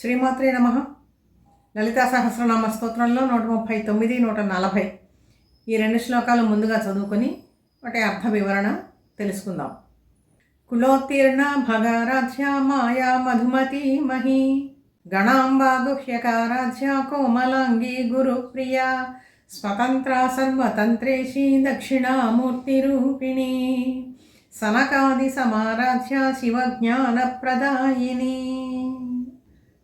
శ్రీమాత్రే నమ. లలితా సహస్రనామ స్తోత్రంలో నూట ముప్పై తొమ్మిది నూట నలభై. ఈ రెండు శ్లోకాలు ముందుగా చదువుకొని వాటి అర్థ వివరణ తెలుసుకుందాం. కులోత్తీర్ణ భగారాధ్య మాయా మధుమతి మహి. గణాంబా గుహ్యకారాధ్య కోమలాంగి గురుప్రియ. స్వతంత్ర సర్వతంత్రేషి దక్షిణామూర్తి రూపిణి సనకాది సమారాధ్య శివజ్ఞానప్రదాయిని.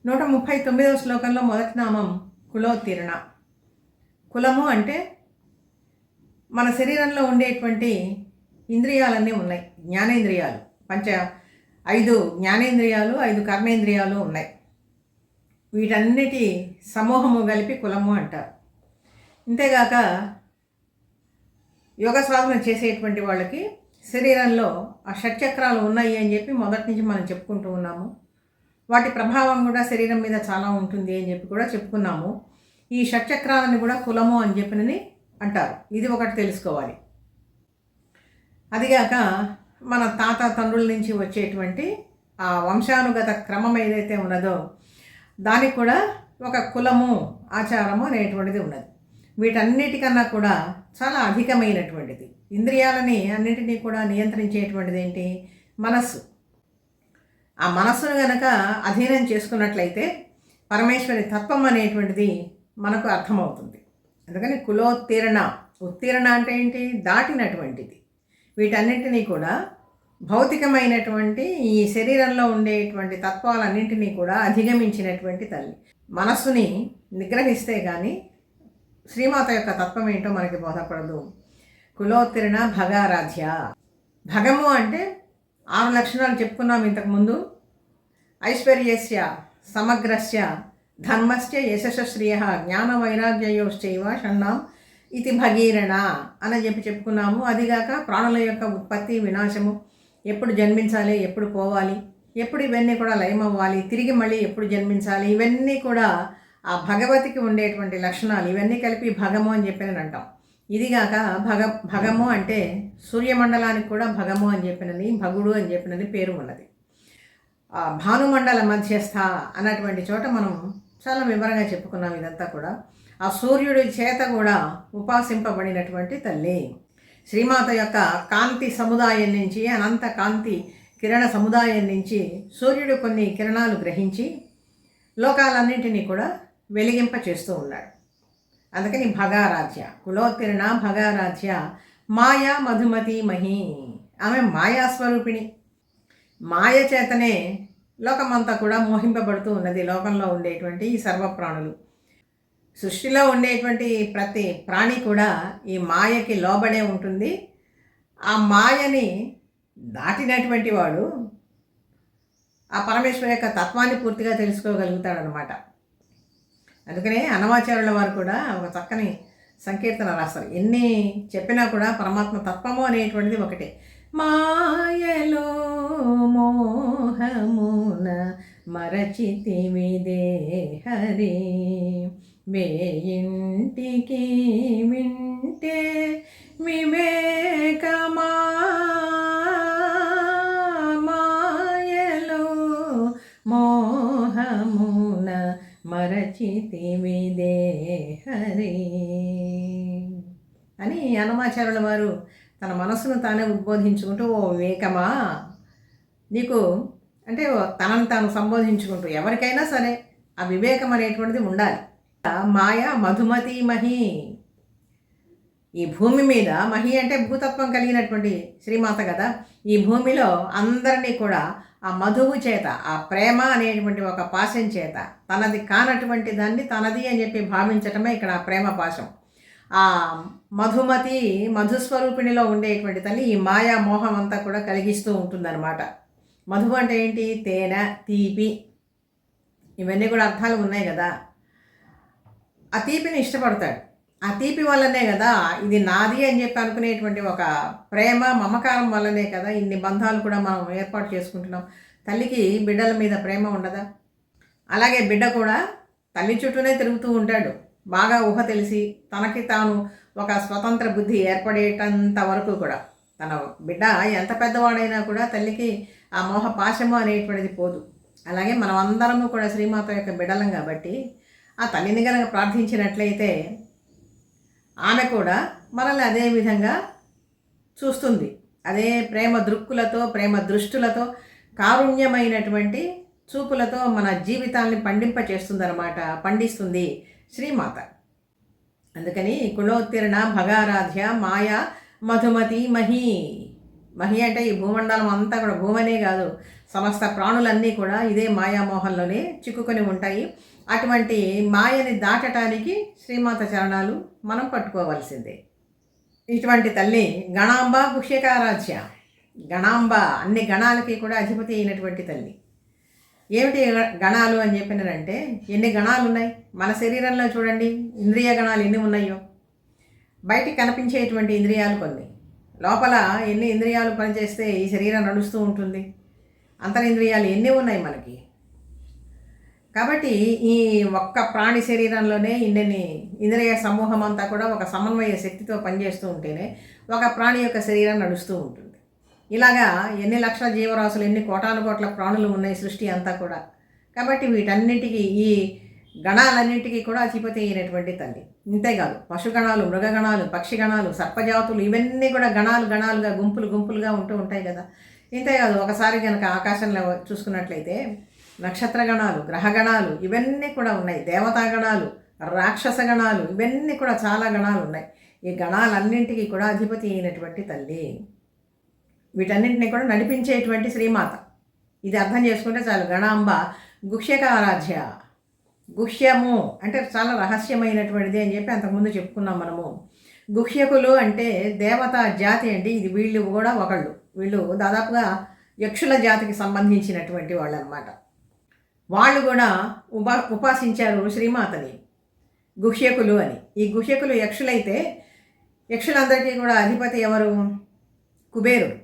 నూట ముప్పై తొమ్మిదవ శ్లోకంలో మొదటి నామం కులోత్తీర్ణ. కులము అంటే మన శరీరంలో ఉండేటువంటి ఇంద్రియాలన్నీ ఉన్నాయి. జ్ఞానేంద్రియాలు. పంచ ఐదు జ్ఞానేంద్రియాలు ఐదు కర్మేంద్రియాలు ఉన్నాయి. వీటన్నిటి సమూహము కలిపి కులము అంటారు. ఇంతేగాక యోగ సాధన చేసేటువంటి వాళ్ళకి శరీరంలో ఆ షట్చక్రాలు ఉన్నాయి అని చెప్పి మొదటి నుంచి మనం చెప్పుకుంటూ ఉన్నాము. వాటి ప్రభావం కూడా శరీరం మీద చాలా ఉంటుంది అని చెప్పి కూడా చెప్పుకున్నాము. ఈ షట్చక్రాలను కూడా కులము అని చెప్పినని అంటారు. ఇది ఒకటి తెలుసుకోవాలి. అదిగాక మన తాత తండ్రుల నుంచి వచ్చేటువంటి ఆ వంశానుగత క్రమం ఏదైతే ఉన్నదో దానికి కూడా ఒక కులము ఆచారము అనేటువంటిది ఉన్నది. వీటన్నిటికన్నా కూడా చాలా అధికమైనటువంటిది. ఇంద్రియాలని అన్నింటినీ కూడా నియంత్రించేటువంటిది ఏంటి? మనస్సు. ఆ మనస్సును గనక అధీనం చేసుకున్నట్లయితే పరమేశ్వరి తత్వం అనేటువంటిది మనకు అర్థమవుతుంది. అందుకని కులోత్తీర్ణ ఉత్తీర్ణ అంటే ఏంటి? దాటినటువంటిది. వీటన్నింటినీ కూడా భౌతికమైనటువంటి ఈ శరీరంలో ఉండేటువంటి తత్వాలన్నింటినీ కూడా అధిగమించినటువంటి తల్లి. మనస్సుని నిగ్రహిస్తే కానీ శ్రీమాత యొక్క తత్వం ఏంటో మనకి బోధపడదు. కులోత్తీర్ణ భగారాధ్య. భగము అంటే ఆరు లక్షణాలు చెప్పుకున్నాం ఇంతకుముందు. ఐశ్వర్యస్య సమగ్రస్య ధర్మస్య యశశ్రియ జ్ఞాన వైరాగ్యయోశ్చైవ షణ్ణాం ఇది భగీరణ అని చెప్పి చెప్పుకున్నాము. అదిగాక ప్రాణుల యొక్క ఉత్పత్తి వినాశము ఎప్పుడు జన్మించాలి ఎప్పుడు పోవాలి ఎప్పుడు ఇవన్నీ కూడా లయమవ్వాలి తిరిగి మళ్ళీ ఎప్పుడు జన్మించాలి ఇవన్నీ కూడా ఆ భగవతికి ఉండేటువంటి లక్షణాలు ఇవన్నీ కలిపి భగము అని చెప్పి అంటాం. ఇదిగాక భగ భగము అంటే సూర్యమండలానికి కూడా భగము అని చెప్పినది భగుడు అని చెప్పినది పేరు ఉన్నది. భానుమండల మధ్యస్థ అన్నటువంటి చోట మనం చాలా వివరంగా చెప్పుకున్నాం ఇదంతా కూడా. ఆ సూర్యుడి చేత కూడా ఉపాసింపబడినటువంటి తల్లి. శ్రీమాత యొక్క కాంతి సముదాయం నుంచి అనంత కాంతి కిరణ సముదాయం నుంచి సూర్యుడు కొన్ని కిరణాలు గ్రహించి లోకాలన్నింటినీ కూడా వెలిగింప చేస్తూ ఉన్నాడు. అందుకని భగారాధ్య. కులోత్తీర్ణ భగారాధ్య. మాయా మధుమతి మహి. ఆమె మాయాస్వరూపిణి మాయ చేతనే లోకమంతా కూడా మోహింపబడుతూ ఉన్నది లోకంలో ఉండేటువంటి ఈ సర్వప్రాణులు. సృష్టిలో ఉండేటువంటి ప్రతి ప్రాణి కూడా ఈ మాయకి లోబడే ఉంటుంది. ఆ మాయని దాటినటువంటి వాడు ఆ పరమేశ్వర యొక్క తత్వాన్ని పూర్తిగా తెలుసుకోగలుగుతాడనమాట అందుకనే అనవాచారుల వారు కూడా ఒక చక్కని సంకీర్తన రాస్తారు ఎన్ని చెప్పినా కూడా పరమాత్మ తత్వము అనేటువంటిది ఒకటే. మాయలో మోహమున మరచితివిదే హరి వేయింటికి వింటే వివేకమా మరచితివిదే హరి. అని అన్నమాచార్యుల వారు తన మనసును తానే ఉద్బోధించుకుంటూ ఓ వివేకమా నీకు అంటే తనను తాను సంబోధించుకుంటూ ఎవరికైనా సరే ఆ వివేకం అనేటువంటిది ఉండాలి. మాయ మధుమతి మహి. ఈ భూమి మీద మహి అంటే భూతత్వం కలిగినటువంటి శ్రీమాత కదా. ఈ భూమిలో అందరినీ కూడా ఆ మధువు చేత ఆ ప్రేమ అనేటువంటి ఒక పాశం చేత తనది కానటువంటి దాన్ని తనది అని చెప్పి భావించటమే ఇక్కడ ఆ ప్రేమ పాశం. ఆ మధుమతి మధుస్వరూపిణిలో ఉండేటువంటి తల్లి ఈ మాయా మోహం అంతా కూడా కలిగిస్తూ ఉంటుందన్నమాట. మధువు అంటే ఏంటి? తేనె తీపి. ఇవన్నీ కూడా అర్థాలు ఉన్నాయి కదా. ఆ తీపిని ఇష్టపడతాడు. ఆ తీపి వల్లనే కదా ఇది నాది అని చెప్పి అనుకునేటువంటి ఒక ప్రేమ మమకారం వల్లనే కదా ఇన్ని బంధాలు కూడా మనం ఏర్పాటు చేసుకుంటున్నాం. తల్లికి బిడ్డల మీద ప్రేమ ఉండదా? అలాగే బిడ్డ కూడా తల్లి చుట్టూనే తిరుగుతూ ఉంటాడు. బాగా ఊహ తెలిసి తనకి తాను ఒక స్వతంత్ర బుద్ధి ఏర్పడేటంత వరకు కూడా తన బిడ్డ ఎంత పెద్దవాడైనా కూడా తల్లికి ఆ మోహ పాశము అనేటువంటిది పోదు. అలాగే మనం అందరము కూడా శ్రీమాత యొక్క బిడలం కాబట్టి ఆ తల్లిని కనుక ప్రార్థించినట్లయితే ఆమె కూడా మనల్ని అదే విధంగా చూస్తుంది. అదే ప్రేమ దృక్కులతో ప్రేమ దృష్టులతో కారుణ్యమైనటువంటి చూపులతో మన జీవితాల్ని పండింప చేస్తుందన్నమాట పండిస్తుంది శ్రీమాత. అందుకని కులోత్తీర్ణ భగారాధ్య మాయ మధుమతి మహి. మహి అంటే ఈ భూమండలం అంతా కూడా భూమనే కాదు సమస్త ప్రాణులన్నీ కూడా ఇదే మాయామోహంలోనే చిక్కుకొని ఉంటాయి. అటువంటి మాయని దాటటానికి శ్రీమాత చరణాలు మనం పట్టుకోవలసిందే. ఇటువంటి తల్లి గణాంబ గుహ్యకారాధ్య గణాంబ అన్ని గణాలకి కూడా అధిపతి అయినటువంటి తల్లి. ఏమిటి గణాలు అని చెప్పినారంటే ఎన్ని గణాలు ఉన్నాయి మన శరీరంలో చూడండి ఇంద్రియ గణాలు ఎన్ని ఉన్నాయో. బయటికి కనిపించేటువంటి ఇంద్రియాలు కొన్ని. లోపల ఎన్ని ఇంద్రియాలు పనిచేస్తే ఈ శరీరం నడుస్తూ ఉంటుంది. అంతరింద్రియాలు ఎన్ని ఉన్నాయి మనకి? కాబట్టి ఈ ఒక్క ప్రాణి శరీరంలోనే ఇన్నెన్ని ఇంద్రియ సమూహం అంతా కూడా ఒక సమన్వయ శక్తితో పనిచేస్తూ ఉంటేనే ఒక ప్రాణి యొక్క శరీరం నడుస్తూ ఉంటుంది. ఇలాగా ఎన్ని లక్షల జీవరాశులు ఎన్ని కోటాను కోట్ల ప్రాణులు ఉన్నాయి సృష్టి అంతా కూడా. కాబట్టి వీటన్నిటికీ ఈ గణాలన్నింటికీ కూడా అధిపతి అయినటువంటి తల్లి. ఇంతేకాదు పశుగణాలు మృగగణాలు పక్షిగణాలు సర్పజాతులు ఇవన్నీ కూడా గణాలు గణాలుగా గుంపులు గుంపులుగా ఉంటూ ఉంటాయి కదా. ఇంతేకాదు ఒకసారి కనుక ఆకాశంలో చూసుకున్నట్లయితే నక్షత్ర గణాలు గ్రహగణాలు ఇవన్నీ కూడా ఉన్నాయి. దేవతా గణాలు రాక్షస గణాలు ఇవన్నీ కూడా చాలా గణాలు ఉన్నాయి. ఈ గణాలన్నింటికీ కూడా అధిపతి అయినటువంటి తల్లి. వీటన్నింటినీ కూడా నడిపించేటువంటి శ్రీమాత. ఇది అర్థం చేసుకుంటే చాలు. గణాంబ గుహ్యకారాధ్య. గుహ్యము అంటే చాలా రహస్యమైనటువంటిది అని చెప్పి అంతకుముందు చెప్పుకున్నాం మనము. గుహ్యకులు అంటే దేవత జాతి అండి ఇది వీళ్ళు కూడా ఒకళ్ళు. వీళ్ళు దాదాపుగా యక్షుల జాతికి సంబంధించినటువంటి వాళ్ళు అనమాట వాళ్ళు కూడా ఉపా ఉపాసించారు శ్రీమాతని గుహ్యకులు అని. ఈ గుహ్యకులు యక్షులైతే యక్షులందరికీ కూడా అధిపతి ఎవరు? కుబేరుడు.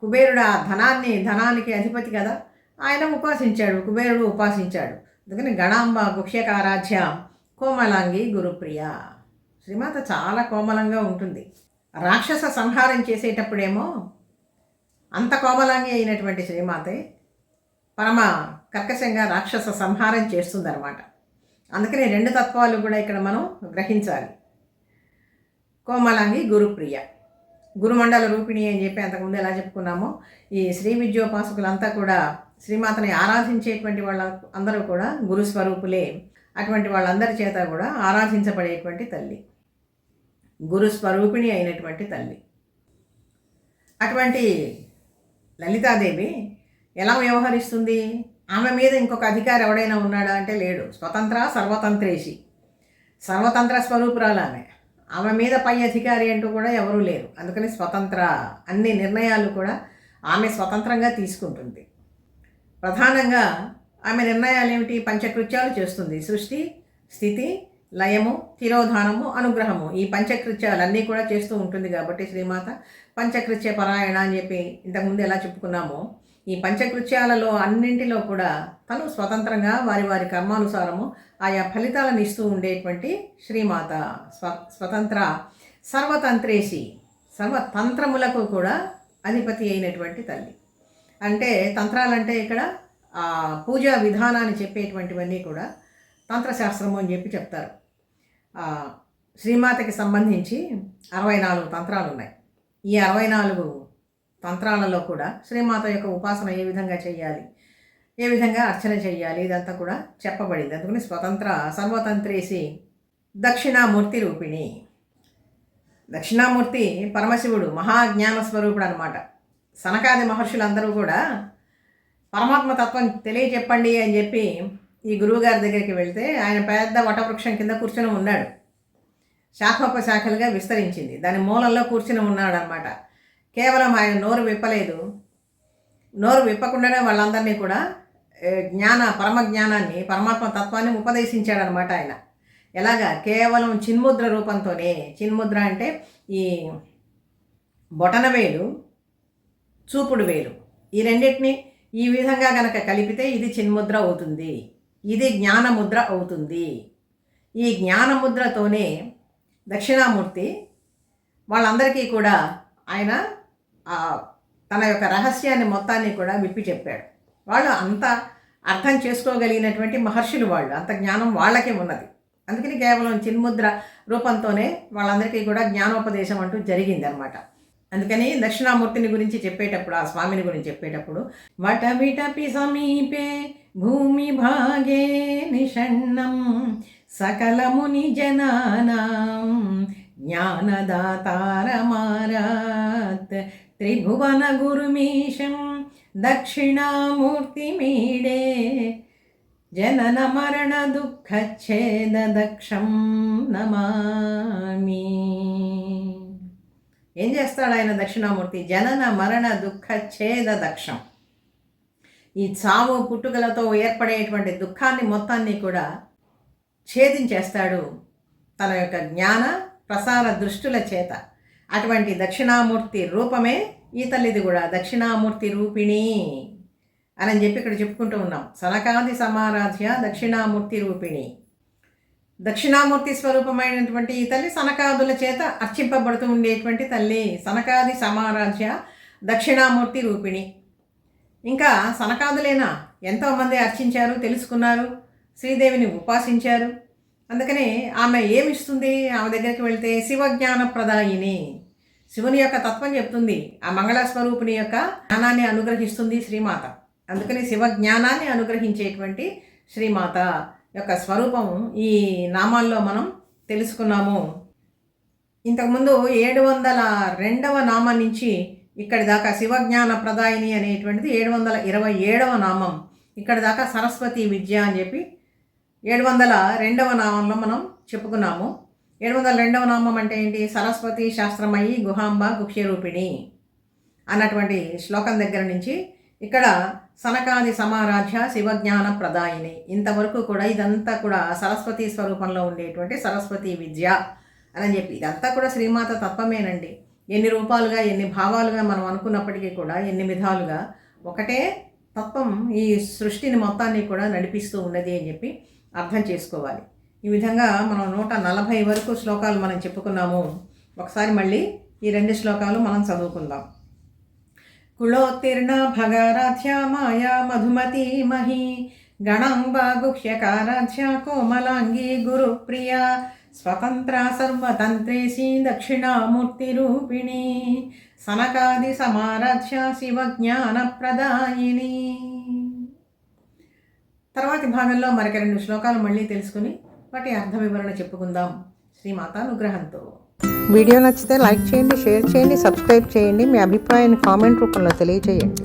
కుబేరుడు ఆ ధనాన్ని ధనానికి అధిపతి కదా. ఆయన ఉపాసించాడు కుబేరుడు ఉపాసించాడు. అందుకని గణాంబ గుహ్యకారాధ్య కోమలాంగి గురుప్రియ. శ్రీమాత చాలా కోమలంగా ఉంటుంది. రాక్షస సంహారం చేసేటప్పుడేమో అంత కోమలాంగి అయినటువంటి శ్రీమాతే పరమ కర్కశంగా రాక్షస సంహారం చేస్తుందన్నమాట. అందుకని రెండు తత్వాలు కూడా ఇక్కడ మనం గ్రహించాలి. కోమలాంగి గురుప్రియ. గురుమండల రూపిణి అని చెప్పి అంతకుముందు ఎలా చెప్పుకున్నామో ఈ శ్రీ విద్యోపాసకులంతా కూడా శ్రీమాతని ఆరాధించేటువంటి వాళ్ళ అందరూ కూడా గురు స్వరూపులే. అటువంటి వాళ్ళందరి చేత కూడా ఆరాధించబడేటువంటి తల్లి. గురు స్వరూపిణి అయినటువంటి తల్లి. అటువంటి లలితాదేవి ఎలా వ్యవహరిస్తుంది? ఆమె మీద ఇంకొక అధికారి ఎవడైనా ఉన్నాడా అంటే లేడు. స్వతంత్ర సర్వతంత్రేషి. సర్వతంత్ర స్వరూపురాలు ఆమె ఆమె మీద పై అధికారి అంటూ కూడా ఎవరూ లేరు. అందుకని స్వతంత్ర అన్ని నిర్ణయాలు కూడా ఆమె స్వతంత్రంగా తీసుకుంటుంది. ప్రధానంగా ఆమె నిర్ణయాలు ఏమిటి? పంచకృత్యాలు చేస్తుంది. సృష్టి స్థితి లయము తిరోధానము అనుగ్రహము. ఈ పంచకృత్యాలన్నీ కూడా చేస్తూ ఉంటుంది కాబట్టి శ్రీమాత పంచకృత్య పరాయణ అని చెప్పి ఇంతకుముందు ఎలా చెప్పుకున్నామో ఈ పంచకృత్యాలలో అన్నింటిలో కూడా తను స్వతంత్రంగా వారి వారి కర్మానుసారము ఆయా ఫలితాలను ఇస్తూ ఉండేటువంటి శ్రీమాత స్వ స్వతంత్ర సర్వతంత్రేసి సర్వతంత్రములకు కూడా అధిపతి అయినటువంటి తల్లి. అంటే తంత్రాలంటే ఇక్కడ పూజా విధానాన్ని చెప్పేటువంటివన్నీ కూడా తంత్రశాస్త్రము అని చెప్పి చెప్తారు. శ్రీమాతకి సంబంధించి అరవై నాలుగు తంత్రాలు ఉన్నాయి ఈ అరవై నాలుగు తంత్రాలలో కూడా శ్రీమాత యొక్క ఉపాసన ఏ విధంగా చేయాలి? ఏ విధంగా అర్చన చేయాలి? ఇదంతా కూడా చెప్పబడింది. అందుకని స్వతంత్ర సర్వతంత్రేసి దక్షిణామూర్తి రూపిణి. దక్షిణామూర్తి పరమశివుడు మహాజ్ఞాన స్వరూపుడు అనమాట సనకాది మహర్షులందరూ కూడా పరమాత్మ తత్వం తెలియచెప్పండి అని చెప్పి ఈ గురువుగారి దగ్గరికి వెళ్తే ఆయన పెద్ద వటవృక్షం కింద కూర్చొని ఉన్నాడు. శాఖోపశాఖలుగా విస్తరించింది. దాని మూలంలో కూర్చుని ఉన్నాడు అనమాట కేవలం ఆయన నోరు విప్పలేదు. నోరు విప్పకుండానే వాళ్ళందరినీ కూడా జ్ఞాన పరమ జ్ఞానాన్ని పరమాత్మ తత్వాన్ని ఉపదేశించాడనమాట ఆయన. ఎలాగా? కేవలం చిన్ముద్ర రూపంతోనే. చిన్ముద్ర అంటే ఈ బొటన వేలు చూపుడు వేలు. ఈ రెండింటిని ఈ విధంగా గనక కలిపితే ఇది చిన్ముద్ర అవుతుంది. ఇది జ్ఞానముద్ర అవుతుంది. ఈ జ్ఞానముద్రతోనే దక్షిణామూర్తి వాళ్ళందరికీ కూడా ఆయన తన యొక్క రహస్యాన్ని మొత్తాన్ని కూడా విప్పి చెప్పాడు. వాళ్ళు అంత అర్థం చేసుకోగలిగినటువంటి మహర్షులు వాళ్ళు అంత జ్ఞానం వాళ్ళకే ఉన్నది. అందుకని కేవలం చిన్ముద్ర రూపంతోనే వాళ్ళందరికీ కూడా జ్ఞానోపదేశం అంటూ జరిగింది అనమాట అందుకని దక్షిణామూర్తిని గురించి చెప్పేటప్పుడు ఆ స్వామిని గురించి చెప్పేటప్పుడు వటవిటపి సమీపే భూమి భాగే నిషణం సకలముని జనానాం జ్ఞానదాతారమారాత్ త్రిభువన గురుమీశం దక్షిణామూర్తిమీడే జనన మరణ దుఃఖచ్ఛేద దక్షం నమామి. ఏం చేస్తాడు ఆయన దక్షిణామూర్తి? జనన మరణ దుఃఖచ్ఛేద దక్షం ఈ చావు పుట్టుకలతో ఏర్పడేటువంటి దుఃఖాన్ని మొత్తాన్ని కూడా ఛేదించేస్తాడు తన యొక్క జ్ఞాన ప్రసార దృష్టుల చేత. అటువంటి దక్షిణామూర్తి రూపమే ఈ తల్లిది కూడా దక్షిణామూర్తి రూపిణి అని చెప్పి ఇక్కడ చెప్పుకుంటూ ఉన్నాం. సనకాది సమారాధ్య దక్షిణామూర్తి రూపిణి. దక్షిణామూర్తి స్వరూపమైనటువంటి ఈ తల్లి సనకాదుల చేత అర్చింపబడుతూ ఉండేటువంటి తల్లి సనకాది సమారాధ్య దక్షిణామూర్తి రూపిణి. ఇంకా సనకాదులేనా? ఎంతోమంది అర్చించారు తెలుసుకున్నారు శ్రీదేవిని ఉపాసించారు అందుకని ఆమె ఏమిస్తుంది? ఆమె దగ్గరికి వెళ్తే శివజ్ఞాన ప్రదాయిని శివుని యొక్క తత్వం చెప్తుంది. ఆ మంగళస్వరూపుని యొక్క జ్ఞానాన్ని అనుగ్రహిస్తుంది శ్రీమాత. అందుకని శివ జ్ఞానాన్ని అనుగ్రహించేటువంటి శ్రీమాత యొక్క స్వరూపం ఈ నామాల్లో మనం తెలుసుకున్నాము. ఇంతకుముందు ఏడు వందల రెండవ నామం నుంచి ఇక్కడి దాకా శివజ్ఞాన ప్రదాయిని అనేటువంటిది ఏడు వందల ఇరవై ఏడవ నామం. ఇక్కడి దాకా సరస్వతి విద్య అని చెప్పి ఏడు వందల రెండవ నామంలో మనం చెప్పుకున్నాము. ఏడు వందల రెండవ నామం అంటే ఏంటి? సరస్వతి శాస్త్రమయి గుహాంబ కుక్షరూపిణి అన్నటువంటి శ్లోకం దగ్గర నుంచి ఇక్కడ సనకాది సమారాధ్య శివజ్ఞాన ప్రదాయిని. ఇంతవరకు కూడా ఇదంతా కూడా సరస్వతి స్వరూపంలో ఉండేటువంటి సరస్వతి విద్య అని చెప్పి. ఇదంతా కూడా శ్రీమాత తత్వమేనండి. ఎన్ని రూపాలుగా ఎన్ని భావాలుగా మనం అనుకున్నప్పటికీ కూడా ఎన్ని విధాలుగా ఒకటే తత్వం ఈ సృష్టిని మొత్తాన్ని కూడా నడిపిస్తూ ఉన్నది అని చెప్పి అర్థం చేసుకోవాలి. ఈ విధంగా మనం నూట నలభై వరకు శ్లోకాలు మనం చెప్పుకున్నాము. ఒకసారి మళ్ళీ ఈ రెండు శ్లోకాలు మనం చదువుకుందాం. కుళోత్తీర్ణ భగారాధ్య మాయా మధుమతి మహి గణం గుహ్యకారాధ్య కోమలాంగి గురుప్రియ స్వతంత్ర సర్వతంత్రేసి దక్షిణామూర్తిరూపిణి సనకాది సమారాధ్య శివజ్ఞానప్రదాయిని తర్వాతి భాగంలో మరొక రెండు శ్లోకాలు మళ్ళీ తెలుసుకుని వాటి అర్థ వివరణ చెప్పుకుందాం. శ్రీమాతానుగ్రహంతో వీడియో నచ్చితే లైక్ చేయండి షేర్ చేయండి సబ్స్క్రైబ్ చేయండి. మీ అభిప్రాయాన్ని కామెంట్ రూపంలో తెలియజేయండి